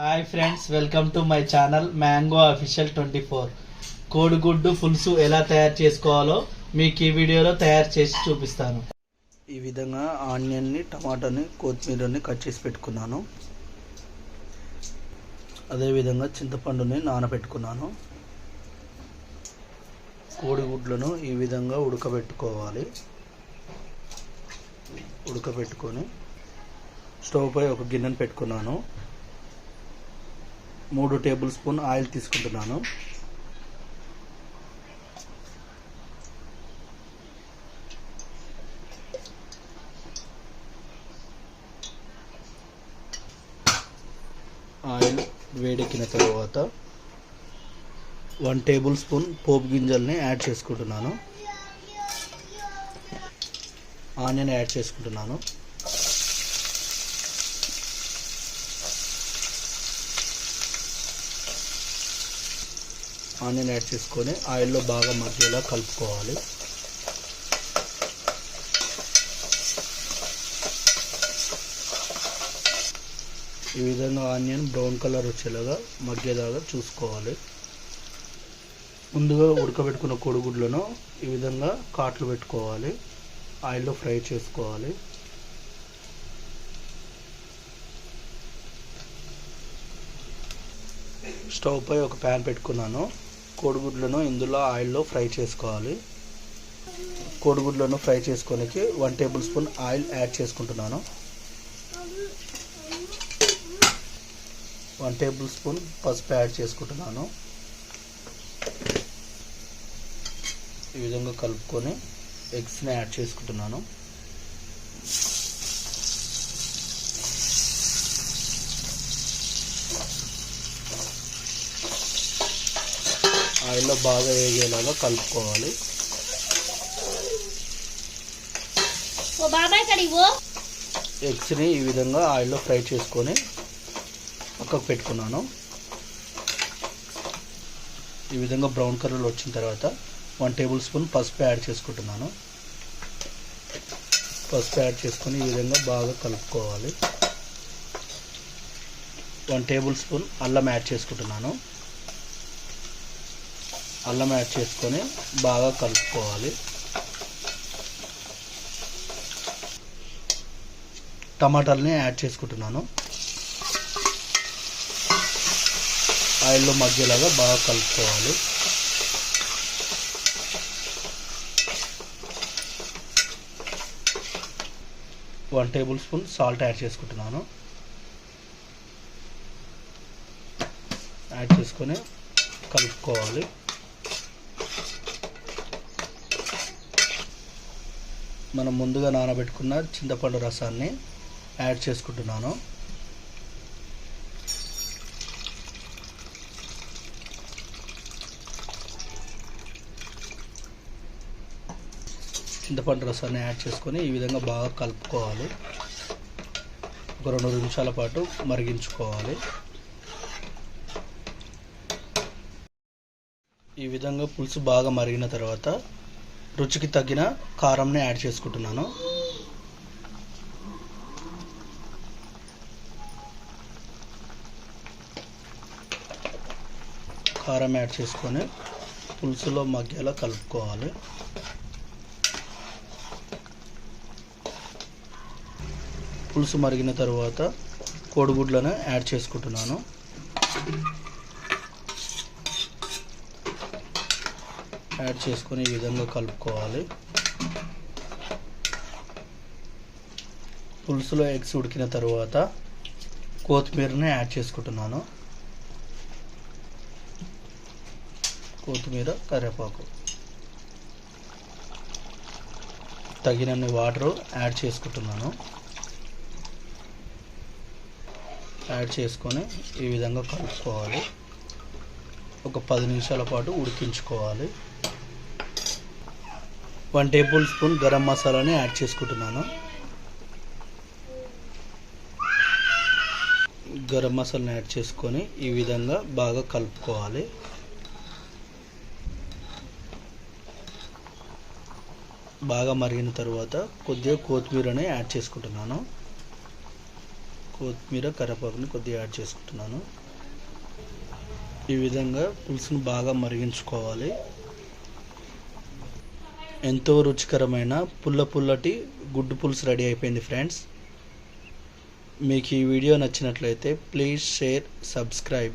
Hi friends welcome to my channel mango official twenty four కోడిగుడ్డు పులుసు ఎలా తయారు చేసుకోవాలో మీకు ఈ వీడియోలో తయారు చేసి చూపిస్తాను. ఈ విధంగా ఆనియన్ని టమాటాని కొత్తిమీరని కట్ చేసి పెట్టుకున్నాను. అదేవిధంగా చింతపండుని నానబెట్టుకున్నాను. కోడిగుడ్లను ఈ విధంగా ఉడకబెట్టుకోవాలి. ఉడకబెట్టుకొని స్టవ్ పై ఒక గిన్నెను పెట్టుకున్నాను. మూడు టేబుల్ స్పూన్ ఆయిల్ తీసుకుంటున్నాను. ఆయిల్ వేడెక్కిన తర్వాత వన్ టేబుల్ స్పూన్ పోపు గింజల్ని యాడ్ చేసుకుంటున్నాను. ఆనియన్ యాడ్ చేసుకుంటున్నాను. ఆనియన్ యాడ్ చేసుకొని ఆయిల్లో బాగా మధ్యలో కలుపుకోవాలి. ఈ విధంగా ఆనియన్ బ్రౌన్ కలర్ వచ్చేలాగా మగ్గేలాగా చూసుకోవాలి. ముందుగా ఉడకబెట్టుకున్న కోడిగుడ్లను ఈ విధంగా కాట్లు పెట్టుకోవాలి. ఆయిల్లో ఫ్రై చేసుకోవాలి. స్టవ్ పై ఒక ప్యాన్ పెట్టుకున్నాను. కోడిగుడ్లను ఇందులో ఆయిల్లో ఫ్రై చేసుకోవాలి. కోడిగుడ్లను ఫ్రై చేసుకోనికి one tablespoon oil add చేసుకుంటున్నాను. వన్ టేబుల్ స్పూన్ పసుపు యాడ్ చేసుకుంటున్నాను. ఈ విధంగా కలుపుకొని ఎగ్స్ని యాడ్ చేసుకుంటున్నాను. ఆయిల్లో బాగా వేగేలాగా కలుపుకోవాలి. ఎగ్స్ని ఈ విధంగా ఆయిల్లో ఫ్రై చేసుకొని పక్కకు పెట్టుకున్నాను. ఈ విధంగా బ్రౌన్ కలర్ వచ్చిన తర్వాత వన్ టేబుల్ స్పూన్ పసుపు యాడ్ చేసుకుంటున్నాను. పసుపు యాడ్ చేసుకొని ఈ విధంగా బాగా కలుపుకోవాలి. వన్ టేబుల్ స్పూన్ అల్లం యాడ్ చేసుకుంటున్నాను. అల్లం యాడ్ చేసుకొని బాగా కలుపుకోవాలి. టమాటాలని యాడ్ చేసుకుంటున్నాను. ఆయిల్లో మధ్యలాగా బాగా కలుపుకోవాలి. One tablespoon salt add చేసుకుంటున్నాను. యాడ్ చేసుకొని కలుపుకోవాలి. మనం ముందుగా నానబెట్టుకున్న చింతపండు రసాన్ని యాడ్ చేసుకుంటున్నాను. చింతపండు రసాన్ని యాడ్ చేసుకొని ఈ విధంగా బాగా కలుపుకోవాలి. ఒక రెండు నిమిషాల పాటు మరిగించుకోవాలి. ఈ విధంగా పులుసు బాగా మరిగిన తర్వాత రుచికి తగిన కారంని యాడ్ చేసుకుంటున్నాను. కారం యాడ్ చేసుకొని పులుసులో మగ్గేలా కలుపుకోవాలి. పులుసు మరిగిన తర్వాత కోడిగుడ్లను యాడ్ చేసుకుంటున్నాను. యాడ్ చేసుకొని ఈ విధంగా కలుపుకోవాలి. పులుసులో ఎగ్స్ ఉడికిన తర్వాత కొత్తిమీరని యాడ్ చేసుకుంటున్నాను. కొత్తిమీర కరివేపాకు. తగినన్ని వాటర్ యాడ్ చేసుకుంటున్నాను. యాడ్ చేసుకొని ఈ విధంగా కలుపుకోవాలి. ఒక పది నిమిషాల పాటు ఉడికించుకోవాలి. వన్ టేబుల్ స్పూన్ గరం మసాలాని యాడ్ చేసుకుంటున్నాను. గరం మసాలాని యాడ్ చేసుకొని ఈ విధంగా బాగా కలుపుకోవాలి. బాగా మరిగిన తర్వాత కొద్దిగా కొత్తిమీరని యాడ్ చేసుకుంటున్నాను. కొత్తిమీర కరివేపాకుని కొద్దిగా యాడ్ చేసుకుంటున్నాను. ఈ విధంగా పులుసును బాగా మరిగించుకోవాలి. ఎంతో రుచికరమైన పుల్ల పుల్లటి గుడ్డు పులుసు రెడీ అయిపోయింది ఫ్రెండ్స్. మీకు ఈ వీడియో నచ్చినట్లయితే ప్లీజ్ షేర్ సబ్స్క్రైబ్.